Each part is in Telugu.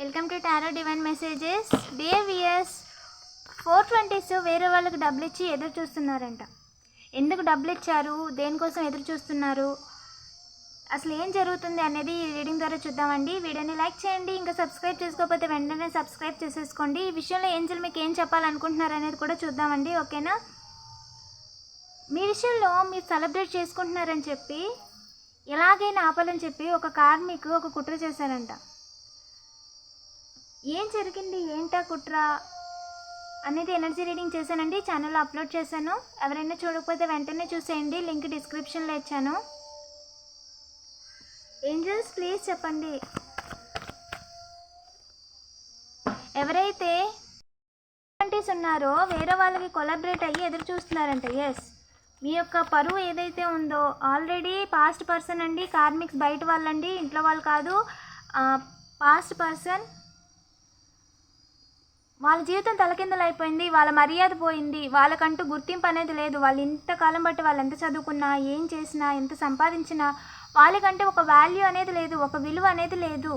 Welcome to tarot divine messages DAVS four twenties వేరే వాళ్ళకి డబ్బులు ఇచ్చి ఎదురు చూస్తున్నారంట. ఎందుకు డబ్బులు ఇచ్చారు? దేనికోసం ఎదురు చూస్తున్నారు? అసలు ఏం జరుగుతుంది అనేది ఈ రీడింగ్ ద్వారా చూద్దామండి. వీడియోని లైక్ చేయండి. ఇంకా సబ్స్క్రైబ్ చేసుకోకపోతే వెంటనే సబ్స్క్రైబ్ చేసేసుకోండి. ఈ విషయంలో ఏంజల్ మీకు ఏం చెప్పాలనుకుంటున్నారు అనేది కూడా చూద్దామండి. ఓకేనా? మీ విషయంలో మీరు సెలబ్రేట్ చేసుకుంటున్నారని చెప్పి ఎలాగైనా ఆపాలని చెప్పి ఒక కార్మికు ఒక కుట్ర చేశారంట. ఏం జరిగింది? ఏంటా కుట్ర? అనేది ఎనర్జీ రీడింగ్ చేశానండి. ఛానల్లో అప్లోడ్ చేశాను. ఎవరైనా చూడకపోతే వెంటనే చూసేయండి. లింక్ డిస్క్రిప్షన్లో ఇచ్చాను. ఏంజల్స్ ప్లీజ్ చెప్పండి. ఎవరైతే ఆంటీస్ ఉన్నారో వేరే వాళ్ళకి కొలాబరేట్ అయ్యి ఎదురు చూస్తున్నారంట. ఎస్ మీ యొక్క పరువు ఏదైతే ఉందో ఆల్రెడీ పాస్ట్ పర్సన్ అండి. కార్మిక్స్ బయట వాళ్ళండి. ఇంట్లో వాళ్ళు కాదు. పాస్ట్ పర్సన్ వాళ్ళ జీవితం తలకిందలు అయిపోయింది వాళ్ళ మర్యాద పోయింది వాళ్ళకంటూ గుర్తింపు అనేది లేదు. వాళ్ళు ఇంతకాలం బట్టి వాళ్ళు ఎంత చదువుకున్నా ఏం చేసినా ఎంత సంపాదించినా వాళ్ళకంటే ఒక వాల్యూ అనేది లేదు ఒక విలువ అనేది లేదు.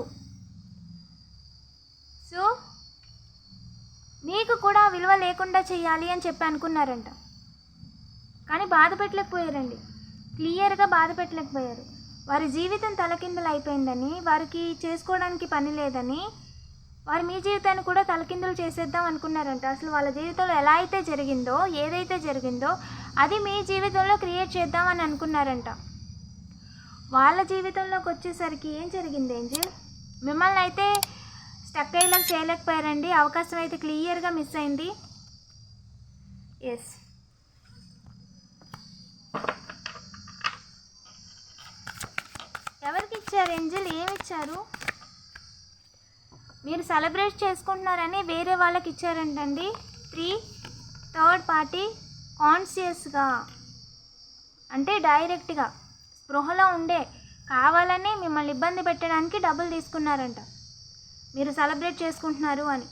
సో మీకు కూడా విలువ లేకుండా చేయాలి అని చెప్పి అనుకున్నారంట. కానీ బాధ పెట్టలేకపోయారండి. క్లియర్గా బాధ పెట్టలేకపోయారు. వారి జీవితం తలకిందలు అయిపోయిందని వారికి చేసుకోవడానికి పని లేదని వారు మీ జీవితాన్ని కూడా తలకిందులు చేసేద్దాం అనుకున్నారంట. అసలు వాళ్ళ జీవితంలో ఎలా అయితే జరిగిందో ఏదైతే జరిగిందో అది మీ జీవితంలో క్రియేట్ చేద్దామని అనుకున్నారంట. వాళ్ళ జీవితంలోకి వచ్చేసరికి ఏం జరిగింది ఏంజిల్? మిమ్మల్ని అయితే స్టక్ అయ్యేలా చేయలేకపోయారండి. అవకాశం అయితే క్లియర్గా మిస్ అయింది. ఎస్ ఎవరికి ఇచ్చారు ఏంజిల్? ఏమి ఇచ్చారు? మీరు సెలబ్రేట్ చేసుకుంటున్నారని వేరే వాళ్ళకి ఇచ్చారంటండి. త్రీ థర్డ్ పార్టీ కాన్షియస్గా అంటే డైరెక్ట్గా స్పృహలో ఉండే కావాలని మిమ్మల్ని ఇబ్బంది పెట్టడానికి డబ్బులు తీసుకున్నారంట. మీరు సెలబ్రేట్ చేసుకుంటున్నారు అని.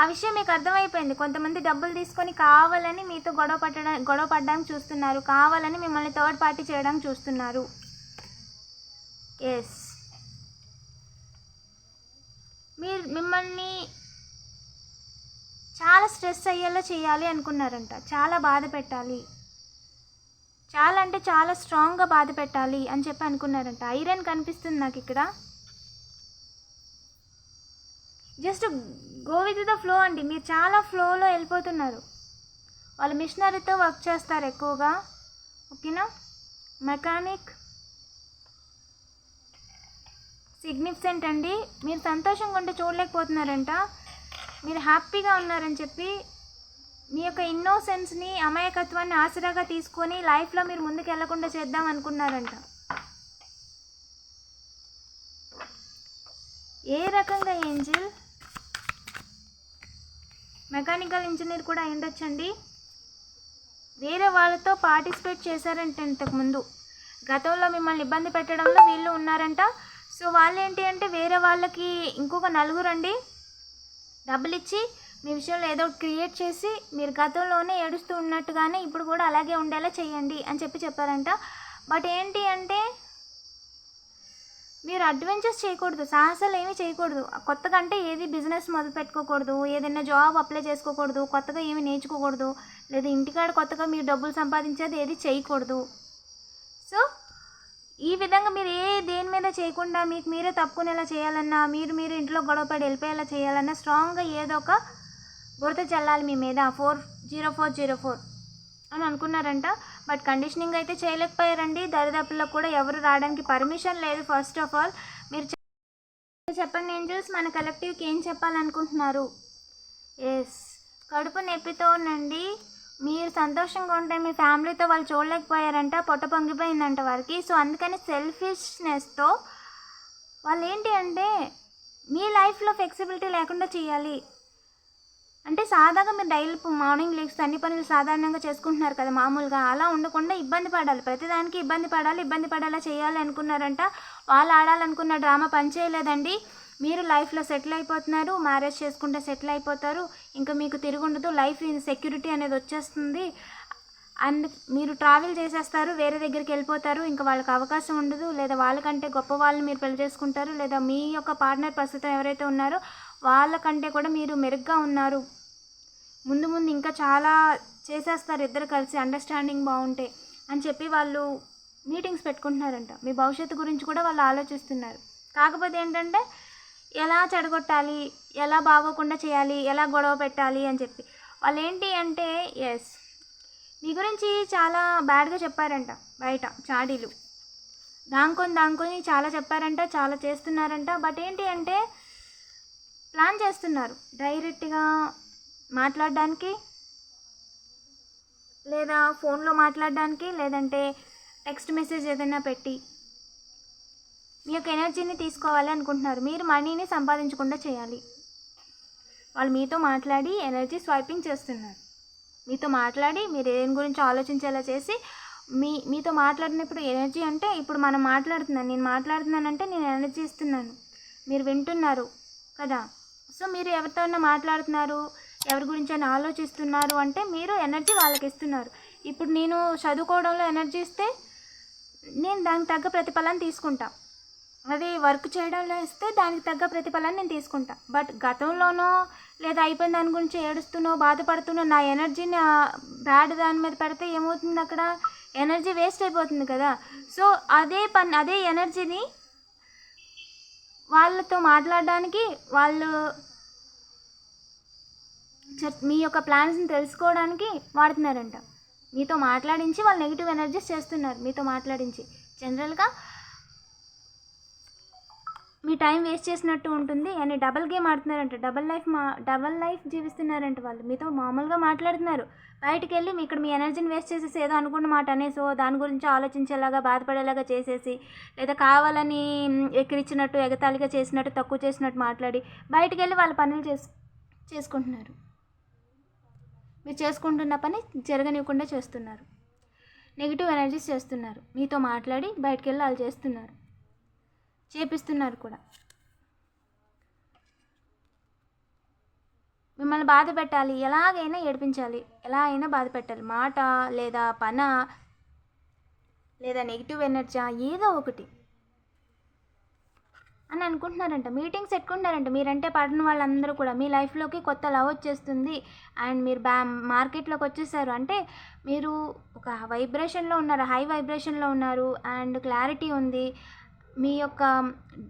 ఆ విషయం మీకు అర్థమైపోయింది. కొంతమంది డబ్బులు తీసుకొని కావాలని మీతో గొడవ పట్టడం గొడవ పడడానికి చూస్తున్నారు. కావాలని మిమ్మల్ని థర్డ్ పార్టీ చేయడానికి చూస్తున్నారు. ఎస్ మీరు మిమ్మల్ని చాలా స్ట్రెస్ అయ్యేలా చేయాలి అనుకున్నారంట. చాలా బాధ పెట్టాలి. చాలా అంటే చాలా స్ట్రాంగ్గా బాధ పెట్టాలి అని చెప్పి అనుకున్నారంట. ఐరన్ కనిపిస్తుంది నాకు ఇక్కడ. Just go with the flow అండి. మీరు చాలా ఫ్లోలో వెళ్ళిపోతున్నారు. వాళ్ళు మిషనరీతో వర్క్ చేస్తారు ఎక్కువగా. ఓకేనా? మెకానిక్ సిగ్నిఫికెంట్ అండి. మీరు సంతోషంగా ఉంటే చూడలేకపోతున్నారంట. మీరు హ్యాపీగా ఉన్నారని చెప్పి మీ యొక్క ఇన్నోసెన్స్ని అమాయకత్వాన్ని ఆసరాగా తీసుకొని లైఫ్లో మీరు ముందుకు వెళ్ళకుండా చేద్దాం అనుకున్నారంట. ఏ రకంగా ఏంజిల్? మెకానికల్ ఇంజనీర్ కూడా అయ్యుండొచ్చండి వేరే వాళ్ళతో పార్టిసిపేట్ చేశారంట ఇంతకుముందు. గతంలో మిమ్మల్ని ఇబ్బంది పెట్టడంలో వీళ్ళు ఉన్నారంట. సో వాళ్ళు ఏంటి అంటే వేరే వాళ్ళకి ఇంకొక నలుగురు అండి డబ్బులు ఇచ్చి మీ విషయంలో ఏదో ఒకటి క్రియేట్ చేసి మీరు గతంలోనే ఏడుస్తూ ఉన్నట్టుగానే ఇప్పుడు కూడా అలాగే ఉండేలా చేయండి అని చెప్పి చెప్పారంట. బట్ ఏంటి అంటే మీరు అడ్వెంచర్స్ చేయకూడదు సాహసాలు ఏమీ చేయకూడదు. కొత్తగా అంటే ఏది బిజినెస్ మొదలు పెట్టుకోకూడదు ఏదైనా జాబ్ అప్లై చేసుకోకూడదు కొత్తగా ఏమి నేర్చుకోకూడదు లేదా ఇంటికాడ కొత్తగా మీరు డబ్బులు సంపాదించేది ఏది చేయకూడదు. సో ఈ విధంగా మీరు ఏ దేని మీద చేయకుండా మీకు మీరే తప్పుకునేలా చేయాలన్నా మీరు మీరు ఇంట్లో గొడవపడి వెళ్ళిపోయేలా చేయాలన్నా స్ట్రాంగ్గా ఏదో ఒక బురద చల్లాలి మీ మీద. Four zero four zero four అని అనుకున్నారంట. బట్ కండిషనింగ్ అయితే చేయలేకపోయారండి. దరిదాపుల్లో కూడా ఎవరు రావడానికి పర్మిషన్ లేదు ఫస్ట్ ఆఫ్ ఆల్ మీరు చెప్పండి ఏంజల్స్ మన కలెక్టివ్కి ఏం చెప్పాలనుకుంటున్నారు? ఎస్ కడుపు నొప్పితో ఉండండి. మీరు సంతోషంగా ఉంటే మీ ఫ్యామిలీతో వాళ్ళు చూడలేకపోయారంట పొట్ట పొంగిపోయిందంట వారికి. సో అందుకని సెల్ఫిష్నెస్తో వాళ్ళు ఏంటి అంటే మీ లైఫ్లో ఫ్లెక్సిబిలిటీ లేకుండా చేయాలి. అంటే సాదాగా మీరు డైలీ మార్నింగ్ లేక్స్ అన్ని పనులు సాధారణంగా చేసుకుంటున్నారు కదా మామూలుగా. అలా ఉండకుండా ఇబ్బంది పడాలి. ప్రతిదానికి ఇబ్బంది పడాలి ఇబ్బంది పడేలా చేయాలి అనుకున్నారంట. వాళ్ళు ఆడాలనుకున్న డ్రామా పనిచేయలేదండి. మీరు లైఫ్లో సెటిల్ అయిపోతున్నారు మ్యారేజ్ చేసుకుంటే సెటిల్ అయిపోతారు ఇంకా మీకు తిరుగుండదు లైఫ్ సెక్యూరిటీ అనేది వచ్చేస్తుంది. అండ్ మీరు ట్రావెల్ చేసేస్తారు వేరే దగ్గరికి వెళ్ళిపోతారు ఇంకా వాళ్ళకి అవకాశం ఉండదు లేదా వాళ్ళకంటే గొప్ప వాళ్ళని మీరు పెళ్ళి చేసుకుంటారు లేదా మీ యొక్క పార్ట్నర్ ప్రస్తుతం ఎవరైతే ఉన్నారో వాళ్ళకంటే కూడా మీరు మెరుగ్గా ఉన్నారు. ముందు ముందు ఇంకా చాలా చేసేస్తారు ఇద్దరు కలిసి అండర్స్టాండింగ్ బాగుంటే అని చెప్పి వాళ్ళు మీటింగ్స్ పెట్టుకుంటున్నారంట. మీ భవిష్యత్తు గురించి కూడా వాళ్ళు ఆలోచిస్తున్నారు. కాకపోతే ఏంటంటే ఎలా చెడగొట్టాలి? ఎలా బాగోకుండా చేయాలి? ఎలా గొడవ పెట్టాలి? అని చెప్పి. వాళ్ళు ఏంటి అంటే ఎస్ మీ గురించి చాలా బ్యాడ్గా చెప్పారంట బయట చాడీలు. దాంకొని దాంకొని చాలా చెప్పారంట చాలా చేస్తున్నారంట. బట్ ఏంటి అంటే ప్లాన్ చేస్తున్నారు. డైరెక్ట్గా మాట్లాడడానికి లేదా ఫోన్లో మాట్లాడడానికి లేదంటే టెక్స్ట్ మెసేజ్ ఏదైనా పెట్టి మీ యొక్క ఎనర్జీని తీసుకోవాలి అనుకుంటున్నారు. మీరు మనీని సంపాదించకుండా చేయాలి. వాళ్ళు మీతో మాట్లాడి ఎనర్జీ స్వైపింగ్ చేస్తున్నారు. మీతో మాట్లాడి మీరు దేని గురించి ఆలోచించేలా చేసి మీ మీతో మాట్లాడినప్పుడు ఎనర్జీ అంటే ఇప్పుడు మనం మాట్లాడుతున్నాను. నేను మాట్లాడుతున్నానంటే నేను ఎనర్జీ ఇస్తున్నాను. మీరు వింటున్నారు కదా. సో మీరు ఎవరితోనైనా మాట్లాడుతున్నారు ఎవరి గురించి అయినా ఆలోచిస్తున్నారు అంటే మీరు ఎనర్జీ వాళ్ళకి ఇస్తున్నారు. ఇప్పుడు నేను చదువుకోవడంలో ఎనర్జీ ఇస్తే నేను దానికి తగ్గ ప్రతిఫలాన్ని తీసుకుంటా. అది వర్క్ చేయడంలో ఇస్తే దానికి తగ్గ ప్రతిఫలాన్ని నేను తీసుకుంటా. బట్ గతంలోనో లేదా అయిపోయిన దాని గురించి ఏడుస్తున్నో బాధపడుతున్నో నా ఎనర్జీని బ్యాడ్ దాని మీద పెడితే ఏమవుతుంది అక్కడ? ఎనర్జీ వేస్ట్ అయిపోతుంది కదా. సో అదే పని అదే ఎనర్జీని వాళ్ళతో మాట్లాడడానికి వాళ్ళు మీ యొక్క ప్లాన్స్ని తెలుసుకోవడానికి వాడుతున్నారంట. మీతో మాట్లాడించి వాళ్ళు నెగిటివ్ ఎనర్జీస్ చేస్తున్నారు. మీతో మాట్లాడించి. జనరల్గా మీ టైం వేస్ట్ చేసినట్టు ఉంటుంది. అని డబల్ గేమ్ ఆడుతున్నారంట. డబల్ లైఫ్ మా డబల్ లైఫ్ జీవిస్తున్నారంట వాళ్ళు. మీతో మామూలుగా మాట్లాడుతున్నారు. బయటికి వెళ్ళి మీ ఇక్కడ మీ ఎనర్జీని వేస్ట్ చేసేసి ఏదో అనుకున్న మాట అనేసో దాని గురించి ఆలోచించేలాగా బాధపడేలాగా చేసేసి లేదా కావాలని ఎక్కిరిచ్చినట్టు ఎక్కిరించినట్టు ఎగతాళిగా చేసినట్టు తక్కువ చేసినట్టు మాట్లాడి బయటికి వెళ్ళి వాళ్ళ పనులు చేసు చేసుకుంటున్నారు. మీరు చేసుకుంటున్న పని జరగనివ్వకుండా చేస్తున్నారు. నెగిటివ్ ఎనర్జీస్ చేస్తున్నారు. మీతో మాట్లాడి బయటికి వెళ్ళి వాళ్ళు చేస్తున్నారు. చేపిస్తున్నారు కూడా. మిమ్మల్ని బాధ పెట్టాలి ఎలాగైనా ఏడిపించాలి ఎలా అయినా బాధ పెట్టాలి. మాట లేదా పన లేదా నెగిటివ్ ఎనర్జీ ఏదో ఒకటి అని అనుకుంటున్నారంట. మీటింగ్స్ పెట్టుకుంటున్నారంట. మీరంటే పడిన వాళ్ళందరూ కూడా మీ లైఫ్లోకి కొత్త లవ్ వచ్చేస్తుంది అండ్ మీరు బ్యా మార్కెట్లోకి వచ్చేసారు అంటే మీరు ఒక వైబ్రేషన్లో ఉన్నారు హై వైబ్రేషన్లో ఉన్నారు అండ్ క్లారిటీ ఉంది మీ యొక్క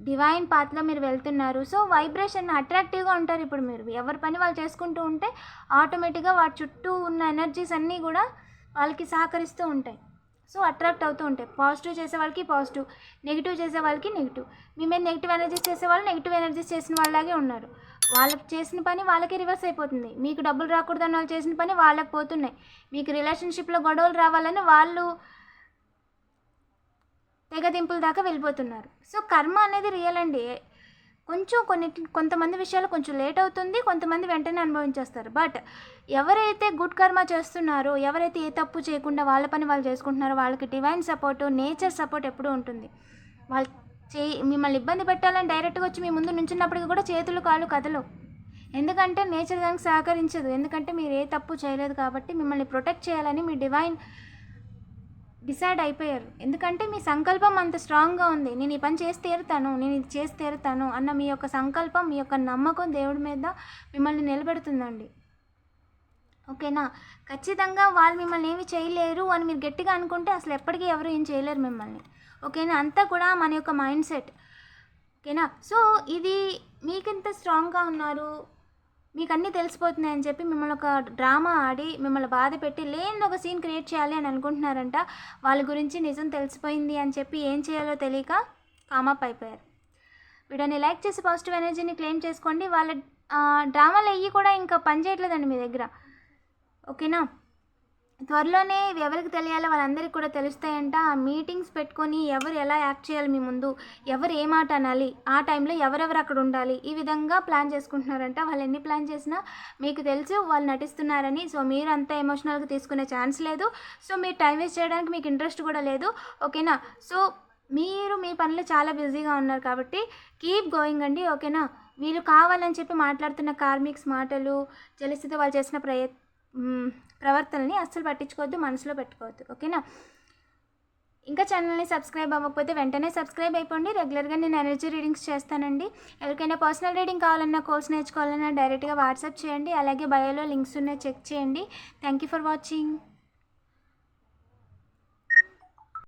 డివైన్ పాత్లో మీరు వెళ్తున్నారు. సో వైబ్రేషన్ అట్రాక్టివ్గా ఉంటారు ఇప్పుడు మీరు. ఎవరి పని వాళ్ళు చేసుకుంటూ ఉంటే ఆటోమేటిక్గా వాటి చుట్టూ ఉన్న ఎనర్జీస్ అన్నీ కూడా వాళ్ళకి సహకరిస్తూ ఉంటాయి. సో అట్రాక్ట్ అవుతూ ఉంటాయి. పాజిటివ్ చేసే వాళ్ళకి పాజిటివ్ నెగిటివ్ చేసే వాళ్ళకి నెగిటివ్ మీ మీద నెగిటివ్ ఎనర్జీస్ చేసే వాళ్ళు నెగిటివ్ ఎనర్జీస్ చేసిన వాళ్ళలాగే ఉన్నారు. వాళ్ళకి చేసిన పని వాళ్ళకి రివర్స్ అయిపోతుంది. మీకు డబ్బులు రాకూడదని వాళ్ళు చేసిన పని వాళ్ళకి పోతున్నాయి. మీకు రిలేషన్షిప్లో గొడవలు రావాలని వాళ్ళు తెగదింపుల దాకా వెళ్ళిపోతున్నారు. సో కర్మ అనేది రియల్ అండి. కొంచెం కొన్ని కొంతమంది విషయాలు కొంచెం లేట్ అవుతుంది కొంతమంది వెంటనే అనుభవించేస్తారు. బట్ ఎవరైతే గుడ్ కర్మ చేస్తున్నారో ఎవరైతే ఏ తప్పు చేయకుండా వాళ్ళ పని వాళ్ళు చేసుకుంటున్నారో వాళ్ళకి డివైన్ సపోర్ట్ నేచర్ సపోర్ట్ ఎప్పుడూ ఉంటుంది. వాళ్ళు చే మిమ్మల్ని ఇబ్బంది పెట్టాలని డైరెక్ట్గా వచ్చి మీ ముందు నుంచున్నప్పటికీ కూడా చేతులు కాళ్ళు కదలు ఎందుకంటే నేచర్ దానికి సహకరించదు. ఎందుకంటే మీరు ఏ తప్పు చేయలేదు కాబట్టి మిమ్మల్ని ప్రొటెక్ట్ చేయాలని మీ డివైన్ డిసైడ్ అయిపోయారు. ఎందుకంటే మీ సంకల్పం అంత స్ట్రాంగ్గా ఉంది. నేను ఈ పని చేసి తీరుతాను నేను ఇది చేసి తీరుతాను అన్న మీ యొక్క సంకల్పం మీ యొక్క నమ్మకం దేవుడి మీద మిమ్మల్ని నిలబెడుతుందండి. ఓకేనా? ఖచ్చితంగా వాళ్ళు మిమ్మల్ని ఏమి చేయలేరు అని మీరు గట్టిగా అనుకుంటే అసలు ఎప్పటికీ ఎవరు ఏం చేయలేరు మిమ్మల్ని. ఓకేనా? అంతా కూడా మన యొక్క మైండ్ సెట్. ఓకేనా? సో ఇది మీకింత స్ట్రాంగ్గా ఉన్నారు? మీకు అన్నీ తెలిసిపోతున్నాయని చెప్పి మిమ్మల్ని ఒక డ్రామా ఆడి మిమ్మల్ని బాధ పెట్టి లేని ఒక సీన్ క్రియేట్ చేయాలి అని అనుకుంటున్నారంట. వాళ్ళ గురించి నిజం తెలిసిపోయింది అని చెప్పి ఏం చేయాలో తెలియక కామప్ అయిపోయారు. వీడియోని లైక్ చేసి పాజిటివ్ ఎనర్జీని క్లెయిమ్ చేసుకోండి. వాళ్ళ డ్రామాలు అయ్యి కూడా ఇంకా పని చేయట్లేదండి మీ దగ్గర. ఓకేనా? త్వరలోనే ఎవరికి తెలియాలో వాళ్ళందరికీ కూడా తెలుస్తాయంట. ఆ మీటింగ్స్ పెట్టుకొని ఎవరు ఎలా యాక్ట్ చేయాలి మీ ముందు? ఎవరు ఏ మాట అనాలి? ఆ టైంలో ఎవరెవరు అక్కడ ఉండాలి? ఈ విధంగా ప్లాన్ చేసుకుంటున్నారంట. వాళ్ళు ఎన్ని ప్లాన్ చేసినా మీకు తెలుసు వాళ్ళు నటిస్తున్నారని. సో మీరు అంత ఎమోషనల్గా తీసుకునే ఛాన్స్ లేదు. సో మీరు టైం వేస్ట్ చేయడానికి మీకు ఇంట్రెస్ట్ కూడా లేదు. ఓకేనా? సో మీరు మీ పనిలో చాలా బిజీగా ఉన్నారు కాబట్టి కీప్ గోయింగ్ అండి. ఓకేనా? వీళ్ళు కావాలని చెప్పి మాట్లాడుతున్న కార్మిక్స్ మాటలు జలసితో వాళ్ళు చేసిన ప్రయత్ ప్రవర్తనని అస్సలు పట్టించుకోవద్దు మనసులో పెట్టుకోవద్దు. ఓకేనా? ఇంకా ఛానల్ని సబ్స్క్రైబ్ అవ్వకపోతే వెంటనే సబ్స్క్రైబ్ అయిపోండి. రెగ్యులర్గా నేను ఎనర్జీ రీడింగ్స్ చేస్తానండి. ఎవరికైనా పర్సనల్ రీడింగ్ కావాలన్నా కోర్స్ నేర్చుకోవాలన్నా డైరెక్ట్గా వాట్సాప్ చేయండి. అలాగే బయోలో లింక్స్ ఉన్నాయి చెక్ చేయండి. Thank you for watching.